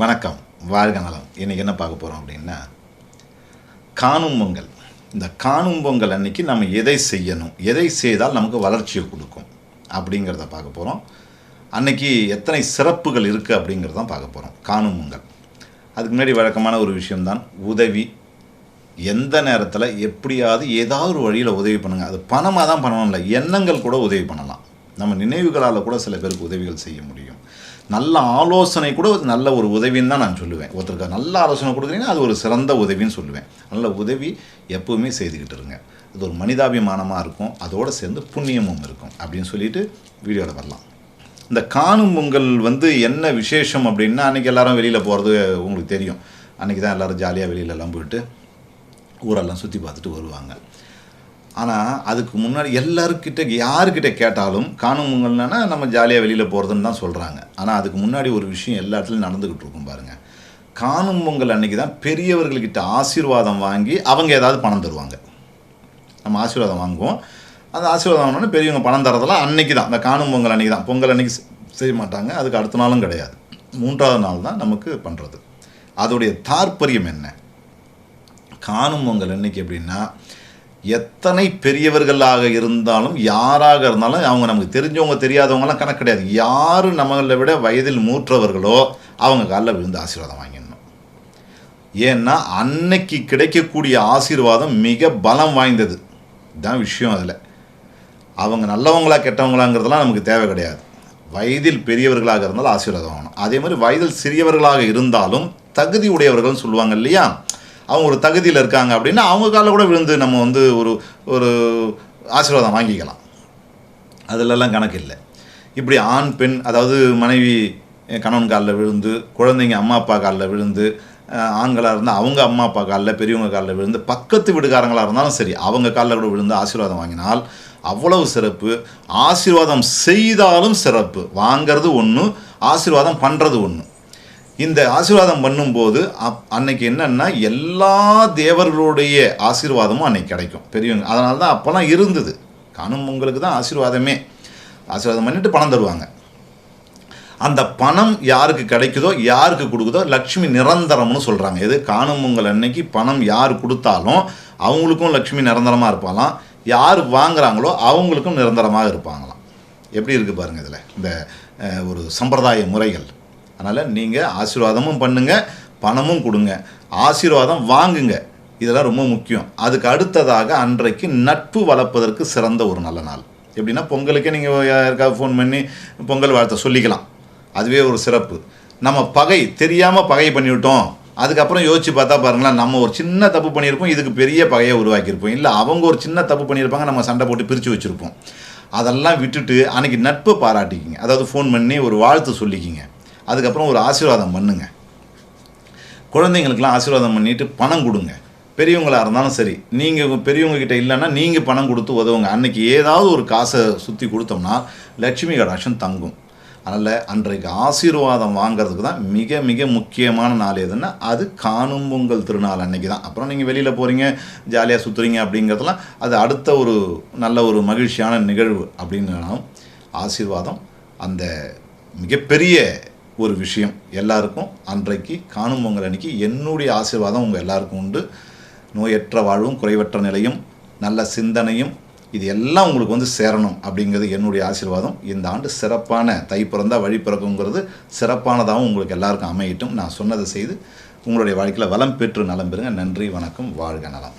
வணக்கம். வாழ்க நலம். இன்றைக்கி என்ன பார்க்க போகிறோம் அப்படின்னா காணும் பொங்கல் இந்த காணும் பொங்கல் அன்னைக்கு நம்ம எதை செய்யணும்? எதை செய்தால் நமக்கு வளர்ச்சியை கொடுக்கும்? அப்படிங்கிறத பார்க்க போகிறோம் அன்னைக்கு எத்தனை சிறப்புகள் இருக்குது அப்படிங்கிறத பார்க்க போகிறோம் காணும் பொங்கல் அதுக்கு முன்னாடி வழக்கமான ஒரு விஷயம்தான் உதவி. எந்த நேரத்தில் எப்படியாவது ஏதாவது ஒரு வழியில் உதவி பண்ணுங்கள் அது பணமாக தான் பண்ணணும் இல்லை எண்ணங்கள் கூட உதவி பண்ணலாம். நம்ம நினைவுகளால் கூட சில பேருக்கு உதவிகள் செய்ய முடியும். நல்ல ஆலோசனை கூட நல்ல ஒரு உதவின்னு தான் நான் சொல்லுவேன். ஒருத்தருக்கு நல்ல ஆலோசனை கொடுக்குறீங்கன்னா அது ஒரு சிறந்த உதவின்னு சொல்லுவேன். நல்ல உதவி எப்பவுமே செய்துக்கிட்டு இருங்க. அது ஒரு மனிதாபிமானமாக இருக்கும். அதோடு சேர்ந்து புண்ணியமும் இருக்கும். அப்படின்னு சொல்லிட்டு வீடியோவில் வரலாம். இந்த காணும் பொங்கல் வந்து என்ன விசேஷம் அப்படின்னா அன்றைக்கி எல்லாரும் வெளியில் போகிறது உங்களுக்கு தெரியும். அன்றைக்கி தான் எல்லோரும் ஜாலியாக வெளியிலலாம் போயிட்டு ஊரெல்லாம் சுற்றி பார்த்துட்டு வருவாங்க. ஆனால் அதுக்கு முன்னாடி எல்லாருக்கிட்ட யாருக்கிட்ட கேட்டாலும் காணும் நம்ம ஜாலியாக வெளியில் போகிறதுன்னு தான் சொல்கிறாங்க ஆனால் அதுக்கு முன்னாடி ஒரு விஷயம் எல்லா இடத்துலையும் நடந்துக்கிட்டு இருக்கும் பாருங்கள் காணும் பொங்கல் அன்றைக்கி தான் பெரியவர்கள்கிட்ட ஆசீர்வாதம் வாங்கி அவங்க ஏதாவது பணம் தருவாங்க. நம்ம ஆசீர்வாதம் வாங்குவோம். அந்த ஆசீர்வாதம் வாங்கினோன்னே பெரியவங்க பணம் தரதெல்லாம் அன்னைக்கு தான். அந்த காணும் பொங்கல் அன்றைக்கி தான். பொங்கல் அன்றைக்கி செய்ய மாட்டாங்க. அதுக்கு அடுத்த நாளும் கிடையாது. மூன்றாவது நாள் தான் நமக்கு பண்ணுறது அதோடைய தாற்பயம் என்ன? காணும் பொங்கல் அன்னைக்கு எப்படின்னா எத்தனை பெரியவர்களாக இருந்தாலும் யாராக இருந்தாலும் அவங்க நமக்கு தெரிஞ்சவங்க தெரியாதவங்கலாம் கணக்கு கிடையாது. யார் நம்மளை விட வயதில் மூற்றவர்களோ அவங்க காலில் விழுந்து ஆசீர்வாதம் வாங்கிடணும். ஏன்னா அன்னைக்கு கிடைக்கக்கூடிய ஆசீர்வாதம் மிக பலம் வாய்ந்தது. இதுதான் விஷயம் அதில். அவங்க நல்லவங்களா கெட்டவங்களாங்கிறதெல்லாம் நமக்கு தேவை கிடையாது. வயதில் பெரியவர்களாக இருந்தாலும் ஆசீர்வாதம் வாங்கணும். அதே மாதிரி வயதில் சிறியவர்களாக இருந்தாலும் தகுதி உடையவர்கள்னு சொல்லுவாங்க இல்லையா? அவங்க ஒரு தகுதியில் இருக்காங்க அப்படின்னா அவங்க காலில் கூட விழுந்து நம்ம வந்து ஒரு ஒரு ஆசீர்வாதம் வாங்கிக்கலாம். அதிலெல்லாம் கணக்கு இல்லை. இப்படி ஆண் பெண் அதாவது மனைவி கணவன் காலில் விழுந்து குழந்தைங்க அம்மா அப்பா காலில் விழுந்து ஆண்களாக இருந்தால் அவங்க அம்மா அப்பா காலில் பெரியவங்க காலில் விழுந்து பக்கத்து வீடுகாரங்களாக இருந்தாலும் சரி அவங்க காலில் கூட விழுந்து ஆசீர்வாதம் வாங்கினால் அவ்வளவு சிறப்பு. ஆசீர்வாதம் செய்தாலும் சிறப்பு. வாங்கிறது ஒன்று ஆசீர்வாதம் பண்ணுறது ஒன்று இந்த ஆசீர்வாதம் பண்ணும்போது அப் அன்னைக்கு என்னன்னா எல்லா தேவர்களுடைய ஆசீர்வாதமும் அன்னைக்கு கிடைக்கும். பெரியவங்க. அதனால தான் அப்போல்லாம் இருந்தது. காணும் பொங்கலுக்கு தான் ஆசீர்வாதமே. ஆசீர்வாதம் பண்ணிட்டு பணம் தருவாங்க. அந்த பணம் யாருக்கு கிடைக்குதோ யாருக்கு கொடுக்குதோ லக்ஷ்மி நிரந்தரம்னு சொல்கிறாங்க எது? காணும் பொங்கல் அன்னைக்கு பணம் யார் கொடுத்தாலும் அவங்களுக்கும் லக்ஷ்மி நிரந்தரமாக இருப்பாங்களாம் யார் வாங்குறாங்களோ அவங்களுக்கும் நிரந்தரமாக இருப்பாங்களாம். எப்படி இருக்குது பாருங்கள் இதில்? இந்த ஒரு சம்பிரதாய முறைகள். அதனால் நீங்கள் ஆசீர்வாதமும் பண்ணுங்கள் பணமும் கொடுங்க. ஆசீர்வாதம் வாங்குங்க. இதெல்லாம் ரொம்ப முக்கியம். அதுக்கு அடுத்ததாக அன்றைக்கு நட்பு வளர்ப்பதற்கு சிறந்த ஒரு நல்ல நாள். எப்படின்னா பொங்கலுக்கே நீங்கள் யாருக்காவது ஃபோன் பண்ணி பொங்கல் வாழ்த்த சொல்லிக்கலாம். அதுவே ஒரு சிறப்பு. நம்ம பகை தெரியாமல் பகை பண்ணிவிட்டோம். அதுக்கப்புறம் யோசிச்சு பார்த்தா பாருங்களேன் நம்ம ஒரு சின்ன தப்பு பண்ணியிருப்போம் இதுக்கு பெரிய பகையை உருவாக்கியிருப்போம். இல்லை அவங்க ஒரு சின்ன தப்பு பண்ணியிருப்பாங்க நம்ம சண்டை போட்டு பிரித்து வச்சுருப்போம். அதெல்லாம் விட்டுட்டு அன்றைக்கி நட்பை பாராட்டிக்கிங்க. அதாவது ஃபோன் பண்ணி ஒரு வாழ்த்து சொல்லிக்கிங்க. அதுக்கப்புறம் ஒரு ஆசீர்வாதம் பண்ணுங்க. குழந்தைங்களுக்கெல்லாம் ஆசீர்வாதம் பண்ணிட்டு பணம் கொடுங்க. பெரியவங்களாக இருந்தாலும் சரி நீங்கள் பெரியவங்கக்கிட்ட இல்லைன்னா நீங்கள் பணம் கொடுத்து உதவுங்க. அன்னைக்கு ஏதாவது ஒரு காசை சுற்றி கொடுத்தோம்னா லட்சுமி கடாட்சம் தங்கும். அதனால் அன்றைக்கு ஆசீர்வாதம் வாங்குறதுக்கு தான் மிக மிக முக்கியமான நாள் எதுன்னா அது காணும் பொங்கல் திருநாள் அன்னைக்கு தான். அப்புறம் நீங்கள் வெளியில் போகிறீங்க ஜாலியாக சுற்றுறீங்க அப்படிங்கிறதுலாம் அது அடுத்த ஒரு நல்ல ஒரு மகிழ்ச்சியான நிகழ்வு அப்படின்னாலும் ஆசீர்வாதம் அந்த மிகப்பெரிய ஒரு விஷயம் எல்லாருக்கும் அன்றைக்கு காணும் பொங்கல் அன்னைக்கு என்னுடைய ஆசீர்வாதம் உங்கள் எல்லாருக்கும் உண்டு. நோயற்ற வாழ்வும் குறைவற்ற நிலையும் நல்ல சிந்தனையும் இது எல்லாம் உங்களுக்கு வந்து சேரணும் அப்படிங்கிறது என்னுடைய ஆசீர்வாதம். இந்த ஆண்டு சிறப்பான தை பிறந்தால் வழி பிறக்குங்கிறது சிறப்பானதாகவும் உங்களுக்கு எல்லாருக்கும் அமையட்டும். நான் சொன்னதை செய்து உங்களுடைய வாழ்க்கையில் வளம் பெற்று நலம் பெறுங்க. நன்றி வணக்கம் வாழ்க நலம்.